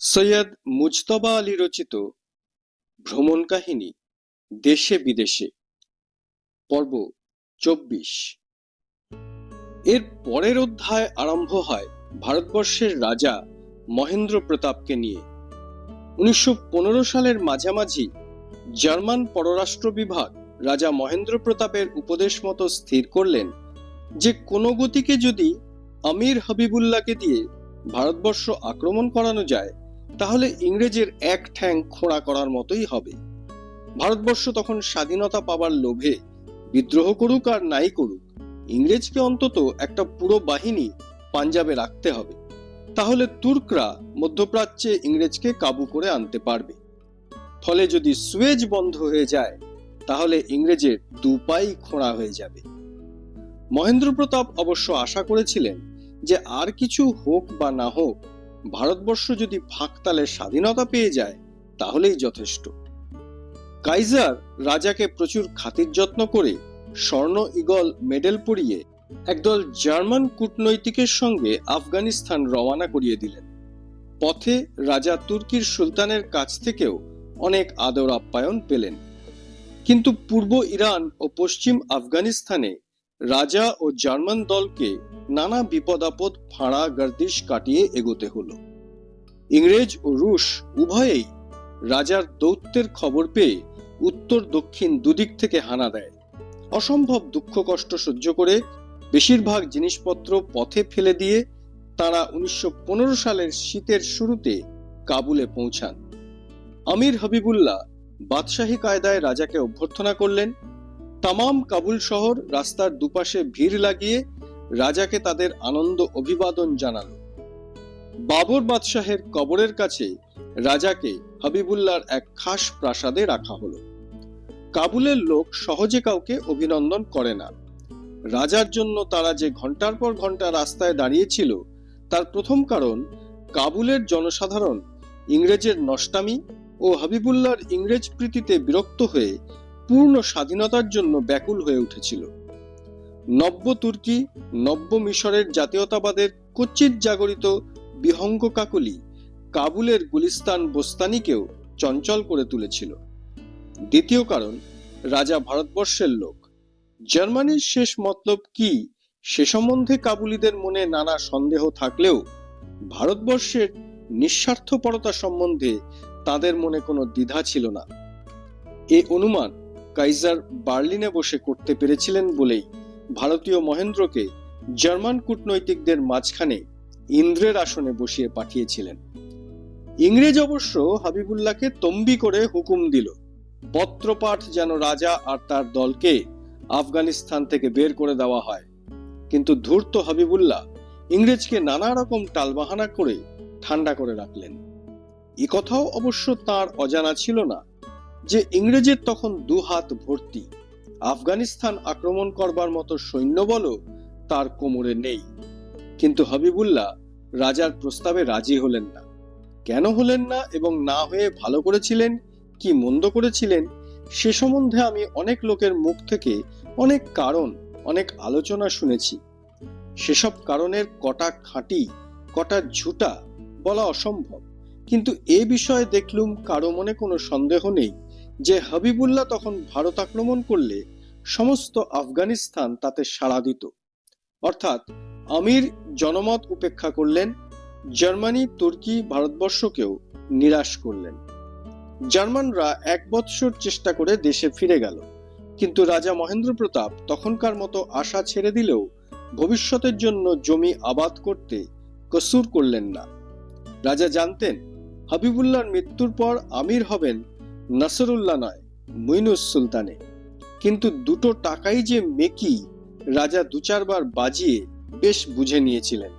সৈয়দ মুজতবা আলী রচিত ভ্রমণ কাহিনী, দেশে বিদেশে, পর্ব চব্বিশ। এর পরের অধ্যায় আরম্ভ হয় ভারতবর্ষের রাজা মহেন্দ্র প্রতাপকে নিয়ে। উনিশশো পনেরো সালের মাঝামাঝি জার্মান পররাষ্ট্র বিভাগ রাজা মহেন্দ্র প্রতাপের উপদেশ মতো স্থির করলেন যে, কোনো গতিকে যদি আমির হাবিবুল্লাহকে দিয়ে ভারতবর্ষ আক্রমণ করানো যায় তাহলে ইংরেজের এক ঠ্যাং খোঁড়া করার মতোই হবে। ভারতবর্ষ তখন স্বাধীনতা পাবার লোভে বিদ্রোহ করুক আর নাই করুক, ইংরেজকে অন্তত একটা পুরো বাহিনী পাঞ্জাবে রাখতে হবে। তাহলে তুর্করা মধ্যপ্রাচ্যে ইংরেজকে কাবু করে আনতে পারবে। ফলে যদি সুয়েজ বন্ধ হয়ে যায়, তাহলে ইংরেজের দুপাই খোঁড়া হয়ে যাবে। মহেন্দ্র প্রতাপ অবশ্য আশা করেছিলেন যে আর কিছু হোক বা না হোক ভারতবর্ষ যদি ফাঁকতালে স্বাধীনতা পেয়ে যায়, তাহলেই যথেষ্ট। কাইজার রাজাকে প্রচুর খাতির যত্ন করে স্বর্ণ ইগল মেডেল পরিয়ে একদল জার্মান কূটনৈতিকের সঙ্গে আফগানিস্তান রওনা করিয়ে দিলেন। পথে রাজা তুর্কির সুলতানের কাছ থেকেও অনেক আদর আপ্যায়ন পেলেন। কিন্তু পূর্ব ইরান ও পশ্চিম আফগানিস্তানে রাজা ও জার্মান দলকে নানা বিপদ আপদ, ফাঁড়া, গর্দিশ কাটিয়ে এগোতে হলো। ইংরেজ ও রুশ উভয়েই রাজার দৌত্যের খবর পেয়ে উত্তর দক্ষিণ দুদিক থেকে হানা দেয়। অসম্ভব দুঃখ কষ্ট সহ্য করে বেশিরভাগ জিনিসপত্র পথে ফেলে দিয়ে তারা উনিশশো পনেরো সালের শীতের শুরুতে কাবুলে পৌঁছান। আমির হাবিবুল্লাহ বাদশাহী কায়দায় রাজাকে অভ্যর্থনা করলেন, তামাম কাবুল শহর রাস্তার দুপাশে ভিড় লাগিয়ে রাজাকে তাদের আনন্দ অভিবাদন জানালো। বাবর বাদশাহের কবরের কাছে রাজাকে হাবিবুল্লাহর এক খাস প্রাসাদে রাখা হলো। কাবুলের লোক সহজে কাউকে অভিনন্দন করে না। রাজার জন্য তারা যে ঘণ্টার পর ঘণ্টা রাস্তায় দাঁড়িয়েছিল, তার প্রথম কারণ কাবুলের জনসাধারণ ইংরেজের নষ্টামি ও হাবিবুল্লাহর ইংরেজ প্রীতিতে বিরক্ত হয়ে পূর্ণ স্বাধীনতার জন্য ব্যাকুল হয়ে উঠেছিল। নব্য তুর্কি, নব্য মিশরের জাতীয়তাবাদের কুচিত জাগরিত বিহঙ্গ কাকলি কাবুলের গুলিস্তান বোস্তানিকেও চঞ্চল করে তুলেছিল। দ্বিতীয় কারণ, রাজা ভারতবর্ষের লোক। জার্মানির শেষ মতলব কি সে সম্বন্ধে কাবুলিদের মনে নানা সন্দেহ থাকলেও ভারতবর্ষের নিঃস্বার্থপরতা সম্বন্ধে তাদের মনে কোনো দ্বিধা ছিল না। এ অনুমান কাইজার বার্লিনে বসে করতে পেরেছিলেন বলেই ভারতীয় মহেন্দ্রকে জার্মান কূটনৈতিকদের মাঝখানে ইন্দ্রের আসনে বসিয়ে পাঠিয়েছিলেন। ইংরেজ অবশ্য হাবিবুল্লাহকে তম্বি করে হুকুম দিল, পত্রপাঠ যেন রাজা আর তার দলকে আফগানিস্তান থেকে বের করে দেওয়া হয়। কিন্তু ধূর্ত হাবিবুল্লাহ ইংরেজকে নানা রকম টালবাহানা করে ঠান্ডা করে রাখলেন। এ কথাও অবশ্য তার অজানা ছিল না যে ইংরেজের তখন দু হাত ভর্তি। আফগানিস্তান আক্রমণ করবার মতো সৈন্যবলও তার কোমরে নেই। কিন্তু হাবিবুল্লাহ রাজার প্রস্তাবে রাজি হলেন না। কেন হলেন না এবং না হয়ে ভালো করেছিলেন, কি মন্দ করেছিলেন, সে সম্বন্ধে আমি অনেক লোকের মুখ থেকে অনেক কারণ, অনেক আলোচনা শুনেছি। সেসব কারণের কটা খাঁটি, কটা ঝুটা বলা অসম্ভব। কিন্তু এ বিষয়ে দেখলুম কারও মনে কোনো সন্দেহ নেই। যে হাবিবুল্লাহ তখন ভারত আক্রমণ করলে সমস্ত আফগানিস্তান তাতে সাড়া দিত। অর্থাৎ আমির জনমত উপেক্ষা করলেন, জার্মানি, তুর্কি ভারতবর্ষকেও নিরাশ করলেন। জার্মানরা এক বৎসর চেষ্টা করে দেশে ফিরে গেল, কিন্তু রাজা মহেন্দ্র প্রতাপ তখনকার মতো আশা ছেড়ে দিলেও ভবিষ্যতের জন্য জমি আবাদ করতে কসুর করলেন না। রাজা জানতেন, হাবিবুল্লাহর মৃত্যুর পর আমির হবেন নাসরুল্লাহ নয়, মুইনুস সুলতানে। কিন্তু দুটো টাকাই যে মেকি, রাজা দু চারবার বাজিয়ে বেশ বুঝে নিয়েছিলেন।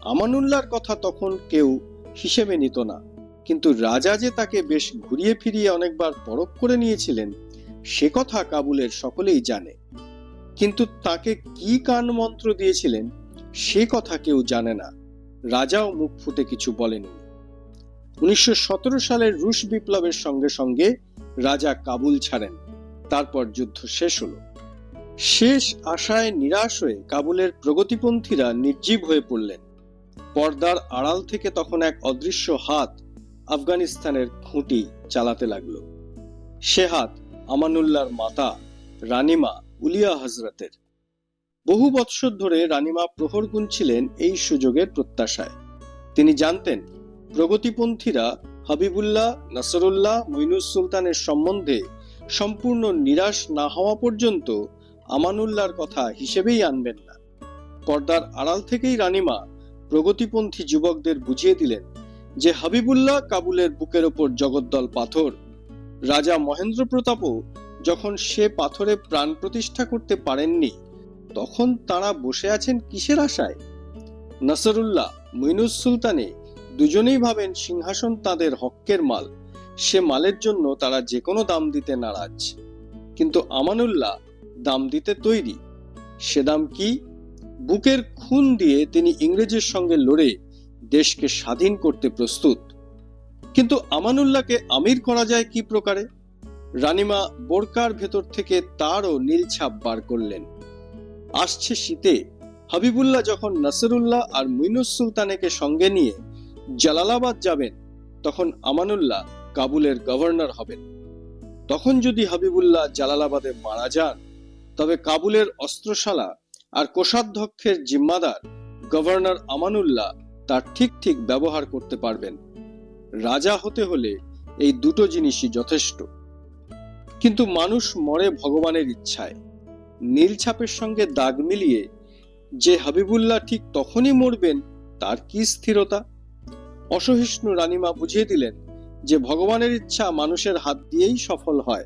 আমানুল্লাহর কথা তখন কেউ হিসেবে নিত না। কিন্তু রাজা যে তাকে বেশ ঘুরিয়ে ফিরিয়ে অনেকবার পরখ করে নিয়েছিলেন, সে কথা কাবুলের সকলেই জানে। কিন্তু তাকে কি কান মন্ত্র দিয়েছিলেন, সে কথা কেউ জানে না। রাজাও মুখ ফুটে কিছু বলেননি। উনিশশো সালের রুশ বিপ্লবের সঙ্গে সঙ্গে রাজা কাবুল ছাড়েন। তারপর যুদ্ধ শেষ হলো। শেষ আশায় নিরাশ হয়ে কাবুলের প্রগতিপন্থীরা নির্জীব হয়ে পড়লেন। পর্দার আড়াল থেকে তখন এক অদৃশ্য হাত আফগানিস্তানের খুঁটি চালাতে লাগল। সে হাত আমানুল্লাহর মাতা রানিমা উলিয়া হজরতের বহু বৎসর ধরে রানিমা প্রহর গুনছিলেন এই সুযোগের প্রত্যাশায়। তিনি জানতেন প্রগতিপন্থীরা হাবিবুল্লাহ, নাসরুল্লাহ, মইনুস সুলতানের সম্বন্ধে সম্পূর্ণ নিরাশ না হওয়া পর্যন্ত আমানুল্লাহর কথা হিসেবেই আনবেন না। পর্দার আড়াল থেকেই রানিমা প্রগতিপন্থী যুবকদের বুঝিয়ে দিলেন যে হাবিবুল্লাহ কাবুলের বুকের ওপর জগদ্দল পাথর। রাজা মহেন্দ্র প্রতাপও যখন সে পাথরে প্রাণ প্রতিষ্ঠা করতে পারেননি, তখন তারা বসে আছেন কিসের আশায়? নাসরুল্লাহ, মইনুস সুলতানে দুজনেই ভাবেন সিংহাসন তাদের হক্কের মাল। সে মালের জন্য তারা যে কোনো দাম দিতে নারাজ। কিন্তু আমানুল্লাহ, দাম দিতে তৈরি। সে দাম কি? বুকের খুন দিয়ে তিনি ইংরেজের সঙ্গে লড়ে দেশকে স্বাধীন করতে প্রস্তুত। কিন্তু আমানুল্লাহকে আমির করা যায় কি প্রকারে? রানিমা বোরকার ভেতর থেকে তারও নীল ছাপ বার করলেন। আসছে শীতে, হাবিবুল্লাহ যখন নাসরুল্লাহ আর মুইনুস সুলতানেকে সঙ্গে নিয়ে জালালাবাদ যাবেন, তখন আমানুল্লাহ কাবুলের গভর্নর হবেন। তখন যদি হাবিবুল্লাহ জালালাবাদে মারা যান, তবে কাবুলের অস্ত্রশালা আর কোষাধ্যক্ষের জিম্মাদার গভর্নর আমানুল্লাহ তার ঠিক ঠিক ব্যবহার করতে পারবেন। রাজা হতে হলে এই দুটো জিনিসই যথেষ্ট। কিন্তু মানুষ মরে ভগবানের ইচ্ছায়। নীল ছাপের সঙ্গে দাগ মিলিয়ে যে হাবিবুল্লাহ ঠিক তখনই মরবেন, তার কি স্থিরতা? অসহিষ্ণু রানীমা বুঝিয়ে দিলেন যে ভগবানের ইচ্ছা মানুষের হাত দিয়েই সফল হয়।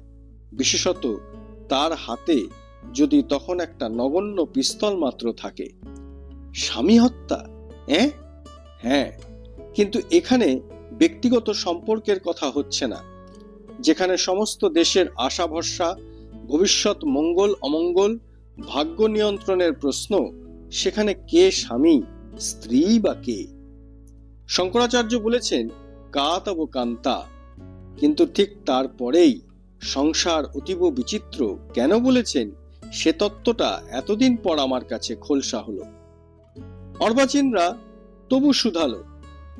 বিশেষত তার হাতে যদি তখন একটা নগণ্য পিস্তল মাত্র থাকে। স্বামী হত্যা? হ্যাঁ হ্যাঁ কিন্তু এখানে ব্যক্তিগত সম্পর্কের কথা হচ্ছে না। যেখানে সমস্ত দেশের আশা ভরসা ভবিষ্যৎ মঙ্গল, অমঙ্গল, ভাগ্য নিয়ন্ত্রণের প্রশ্ন, সেখানে কে স্বামী, স্ত্রী বা কে? শঙ্করাচার্য বলেছেন কা তব কান্তা। কিন্তু ঠিক তারপরেই সংসার অতীব বিচিত্র। কেন বলেছেন, সে তত্ত্বটা এতদিন পর আমার কাছে খোলসা হলো। অর্বাচীনরা, তবু শুধালো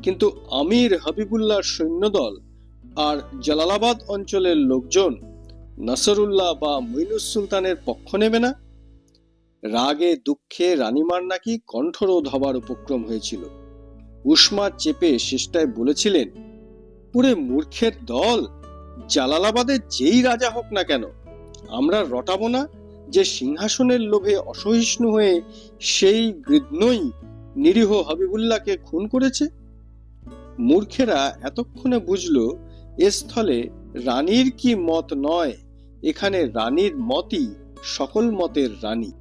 কিন্তু আমির হাবিবুল্লাহর সৈন্যদল আর জালালাবাদ অঞ্চলের লোকজন নাসরুল্লাহ বা মইনুস সুলতানের পক্ষ নেবে না? রাগে দুঃখে রানিমার নাকি কণ্ঠরোধ হবার উপক্রম হয়েছিল। উষ্মা চেপে শেষটায় বলেছিলেন পুরে মূর্খের দল জালালাবাদের যেই রাজা হোক না কেন, আমরা রটাবো না যে সিংহাসনের লোভে অসহিষ্ণু হয়ে সেই গৃদ্নই নিরীহ হাবিবুল্লাহকে খুন করেছে? মূর্খেরা এতক্ষণে বুঝল, এ স্থলে রানীর কি মত নয়, এখানে রানীর মতই সকল মতের রানী।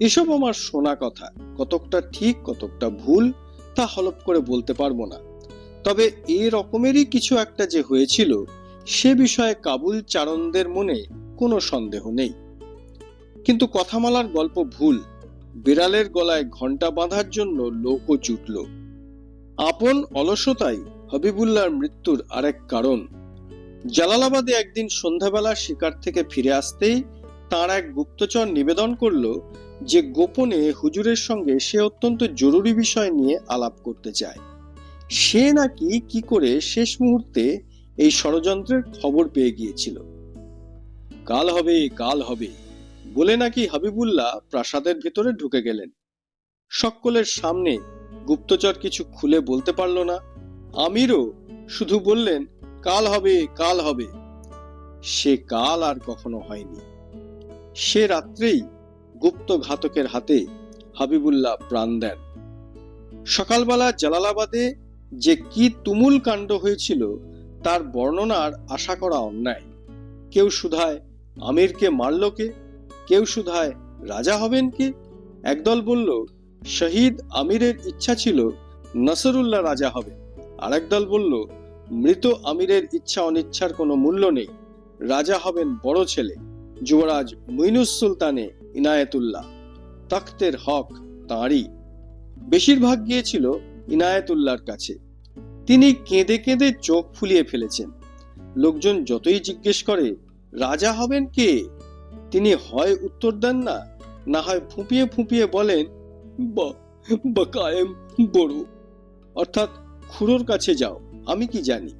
এসব আমার শোনা কথা, কতকটা ঠিক, কতকটা ভুল তা হলপ করে বলতে পারব না। তবে এ রকমেরই কিছু একটা যে হয়েছিল, সে বিষয়ে কাবুল চারণদের মনে কোনো সন্দেহ নেই। কিন্তু কথামালার গল্প ভুল। বিড়ালের গলায় ঘণ্টা বাঁধার জন্য লোকও জুটল। আপন অলসতাই হবিবুল্লাহর মৃত্যুর আরেক কারণ। জালালাবাদে একদিন সন্ধ্যাবেলা শিকার থেকে ফিরে আসতেই তার এক গুপ্তচর নিবেদন করল যে গোপনে হুজুরের সঙ্গে সে অত্যন্ত জরুরি বিষয় নিয়ে আলাপ করতে চায়। সে নাকি কি করে শেষ মুহূর্তে এই ষড়যন্ত্রের খবর পেয়ে গিয়েছিল। কাল হবে কাল হবে, বলে নাকি হাবিবুল্লাহ প্রাসাদের ভেতরে ঢুকে গেলেন। সকলের সামনে গুপ্তচর কিছু খুলে বলতে পারল না। আমিরও শুধু বললেন, কাল হবে কাল হবে। সে কাল আর কখনো হয়নি। সে রাত্রেই গুপ্ত ঘাতকের হাতে হাবিবুল্লাহ প্রাণ দেন। সকালবেলা জালালাবাদে যে কি তুমুল কাণ্ড হয়েছিল, তার বর্ণনার আশা করা অন্যায়। কেউ শুধায় আমিরকে মারল কে? কেউ শুধায় রাজা হবেন কে? একদল বলল, শহীদ আমিরের ইচ্ছা ছিল নসরুল্লাহ রাজা হবে আরেক দল বলল, মৃত আমিরের ইচ্ছা অনিচ্ছার কোনো মূল্য নেই। রাজা হবেন বড় ছেলে। যুবরাজ মুইনুস সুলতানে ইনায়েতুল্লাহ। তখ্তের হক তাঁরই। বেশিরভাগ গিয়েছিল ইনায়েতুল্লাহর কাছে। তিনি কেঁদে কেঁদে চোখ ফুলিয়ে ফেলেছেন। লোকজন যতই জিজ্ঞেস করে, রাজা হবেন কে? তিনি হয় উত্তর দেন না না হয় ফুঁপিয়ে ফুঁপিয়ে বলেন, "ব- বা কায়েম, বড়। অর্থাৎ খুড়োর কাছে যাও, আমি কি জানি?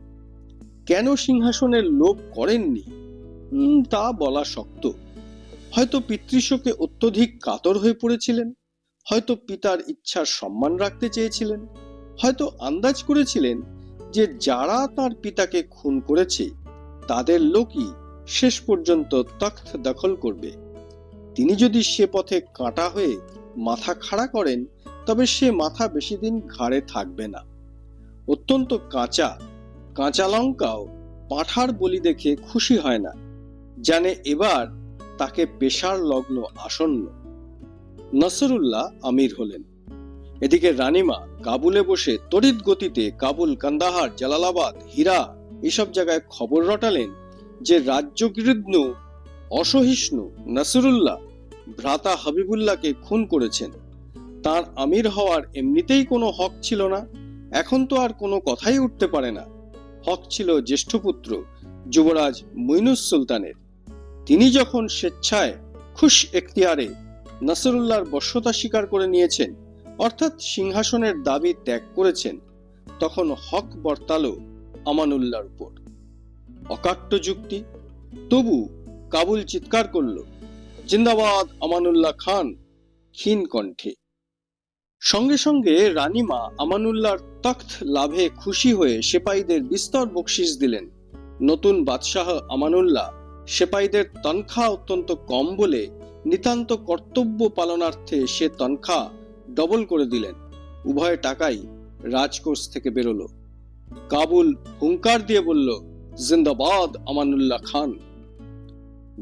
কেন সিংহাসনের লোভ করেননি? তা বলা শক্ত। হয়তো পিতৃশোকে অত্যধিক কাতর হয়ে পড়েছিলেন, হয়তো পিতার ইচ্ছার সম্মান রাখতে চেয়েছিলেন, হয়তো আন্দাজ করেছিলেন যে যারা তার পিতাকে খুন করেছে, তাদের লোকই শেষ পর্যন্ত তখ্ত দখল করবে। তিনি যদি সে পথে কাঁটা হয়ে মাথা খাড়া করেন, তবে সে মাথা বেশি দিন ঘাড়ে থাকবে না। অত্যন্ত কাঁচা কাঁচা লঙ্কাও পাঁঠার বলি দেখে খুশি হয় না। জানে এবার তাকে পেশার লগ্ন আসন্ন। নসরুল্লাহ আমির হলেন। এদিকে রানিমা কাবুলে বসে তড়িৎ গতিতে কাবুল, কান্দাহার, জালালাবাদ, হীরা এসব জায়গায় খবর রটালেন যে রাজ্যগৃহ্ন অসহিষ্ণু নাসরুল্লাহ ভ্রাতা হাবিবুল্লাহকে খুন করেছেন। তার আমির হওয়ার এমনিতেই কোনো হক ছিল না। এখন তো আর কোনো কথাই উঠতে পারে না। হক ছিল জ্যেষ্ঠ পুত্র যুবরাজ মইনুস সুলতানের। তিনি যখন স্বেচ্ছায় খুশ এখতিয়ারে নাসরুল্লাহর বশ্যতা স্বীকার করে নিয়েছেন, অর্থাৎ সিংহাসনের দাবি ত্যাগ করেছেন, তখন হক বর্তালো আমানুল্লাহর উপর। অকাট্য যুক্তি, তবু কাবুল চিৎকার করল, জিন্দাবাদ আমানুল্লাহ খান, ক্ষীণ কণ্ঠে। সঙ্গে সঙ্গে রানীমা আমানুল্লাহর তখ্ত লাভে খুশি হয়ে সেপাইদের বিস্তর বকশিস দিলেন। নতুন বাদশাহ আমানুল্লাহ সেপাইদের তনখা অত্যন্ত কম বলে নিতান্ত কর্তব্য পালনার্থে সে তনখা ডবল করে দিলেন। উভয় টাকাই রাজকোষ থেকে বেরোলো। কাবুল হুঙ্কার দিয়ে বলল, জিন্দাবাদ, আমানুল্লাহ খান।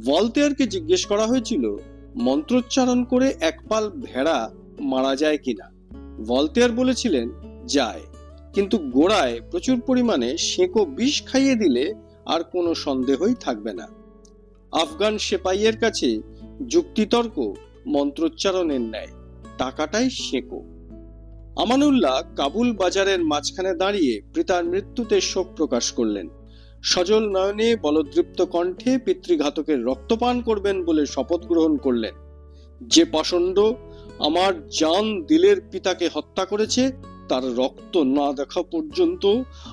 ভলতেয়ারকে জিজ্ঞেস করা হয়েছিল, মন্ত্রোচ্চারণ করে একপাল ভেড়া মারা যায় কিনা? ভলতেয়ার বলেছিলেন, যায়। কিন্তু গোড়ায় প্রচুর পরিমাণে সেঁকো বিষ খাইয়ে দিলে আর কোনো সন্দেহই থাকবে না। আফগান সেপাইয়ের কাছে যুক্তিতর্ক, মন্ত্রোচ্চারণের ন্যায়। টাকাটাই সেঁকো। আমানুল্লাহ কাবুল বাজারের মাঝখানে দাঁড়িয়ে পিতার মৃত্যুতে শোক প্রকাশ করলেন। সজল নয়নে বলদৃপ্ত কণ্ঠে পিতৃঘাতকের রক্তপান করবেন বলে শপথ গ্রহণ করলেন। যে পাষণ্ড আমার জান দিলের পিতাকে হত্যা করেছে, তার রক্ত না দেখা পর্যন্ত,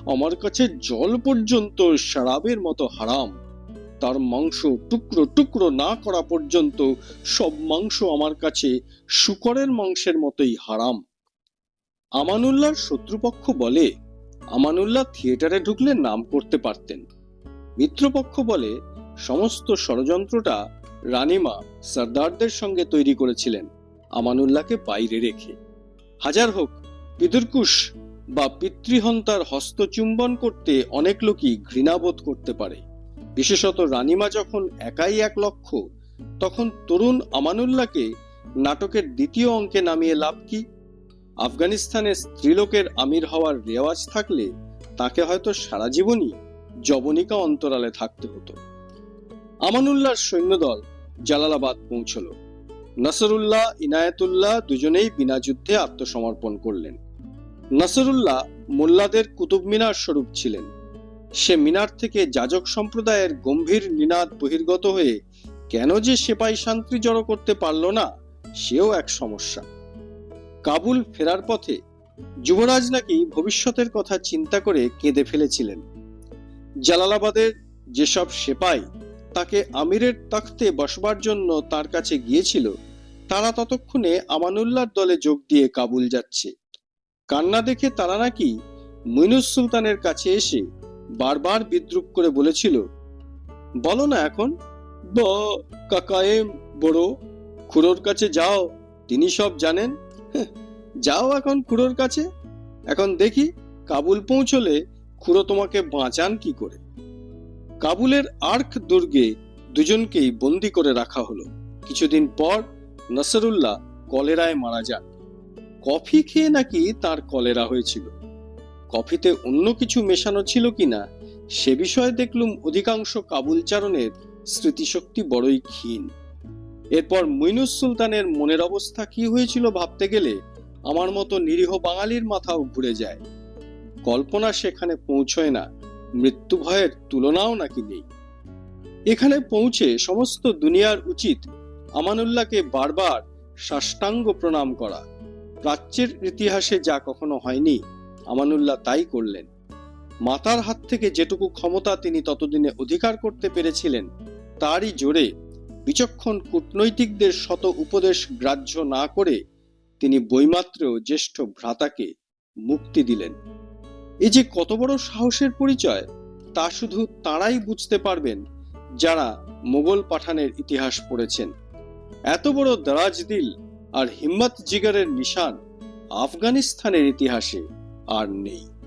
আমার কাছে জল পর্যন্ত, শরাবের মতো হারাম। তার মাংস টুকরো টুকরো না করা পর্যন্ত সব মাংস আমার কাছে শুকরের মাংসের মতোই হারাম। আমানুল্লাহর শত্রুপক্ষ বলে, আমানুল্লাহ থিয়েটারে ঢুকলে নাম করতে পারতেন। মিত্রপক্ষ বলে, সমস্ত ষড়যন্ত্রটা রানিমা সর্দারদের সঙ্গে তৈরি করেছিলেন, আমানুল্লাহকে বাইরে রেখে। হাজার হোক, পিদুরকুশ বা পিতৃহন্তার হস্তচুম্বন করতে অনেক লোকই ঘৃণাবোধ করতে পারে। বিশেষত রানিমা যখন একাই এক লক্ষ, তখন তরুণ আমানুল্লাহকে নাটকের দ্বিতীয় অঙ্কে নামিয়ে লাভ কি? আফগানিস্তানে স্ত্রীলোকের আমির হওয়ার রেওয়াজ থাকলে তাকে হয়তো সারা জীবনই জবনিকা অন্তরালে থাকতে হতো। আমানুল্লাহর সৈন্যদল জালালাবাদ পৌঁছল। নাসরুল্লাহ, ইনায়েতুল্লাহ দুজনেই বিনা যুদ্ধে আত্মসমর্পণ করলেন। নাসরুল্লাহ মোল্লাদের কুতুব মিনার স্বরূপ ছিলেন। সে মিনার থেকে যাজক সম্প্রদায়ের গম্ভীর নিনাদ বহির্গত হয়ে কেন যে সেপাই শান্তি জড়ো করতে পারল না, সেও এক সমস্যা। কাবুল ফেরার পথে যুবরাজ নাকি ভবিষ্যতের কথা চিন্তা করে কেঁদে ফেলেছিলেন। জালালাবাদের যেসব সেপাই তাকে আমিরের তখ্তে বসবার জন্য তার কাছে গিয়েছিল, তারা ততক্ষণে আমানুল্লাহর দলে যোগ দিয়ে কাবুল যাচ্ছে। কান্না দেখে তারা নাকি মুইনুস সুলতানের কাছে এসে বারবার বিদ্রুপ করে বলেছিল বলো না এখন। ব কাকায়েম বড় খুড়োর কাছে যাও। তিনি সব জানেন। হ্যাঁ, যাও এখন খুড়োর কাছে। এখন দেখি কাবুল পৌঁছলে খুড়ো তোমাকে বাঁচান কি করে? কাবুলের আর্ক দুর্গে দুজনকেই বন্দি করে রাখা হলো। কিছুদিন পর নসরুল্লাহ কলেরায় মারা যান। কফি খেয়ে নাকি তার কলেরা হয়েছিল। কফিতে অন্য কিছু মেশানো ছিল কিনা, সে বিষয়ে দেখলুম অধিকাংশ কাবুলচারণের স্মৃতিশক্তি বড়ই ক্ষীণ। এরপর মুইনুস সুলতানের মনের অবস্থা কি হয়েছিল ভাবতে গেলে, আমার মতো নিরীহ বাঙালির মাথাও ঘুরে যায়। কল্পনা সেখানে পৌঁছয় না, মৃত্যু ভয়ের তুলনাও নাকি নেই। এখানে পৌঁছে সমস্ত দুনিয়ার উচিত আমানুল্লাহকে বারবার সাষ্টাঙ্গ প্রণাম করা। প্রাচ্যের ইতিহাসে যা কখনো হয়নি আমানুল্লাহ তাই করলেন। মাতার হাত থেকে যেটুকু ক্ষমতা তিনি ততদিনে অধিকার করতে পেরেছিলেন, তারই জোরে বিচক্ষণ কূটনৈতিকদের শত উপদেশ গ্রাহ্য না করে তিনি বইমাত্রেও জ্যেষ্ঠ ভ্রাতাকে মুক্তি দিলেন। এ যে কত বড় সাহসের পরিচয়, তা শুধু তারাই বুঝতে পারবেন যারা মোগল পাঠানের ইতিহাস পড়েছেন। এত বড় দারাজ দিল আর হিম্মত জিগারের নিশান আফগানিস্তানের ইতিহাসে। আর নেই।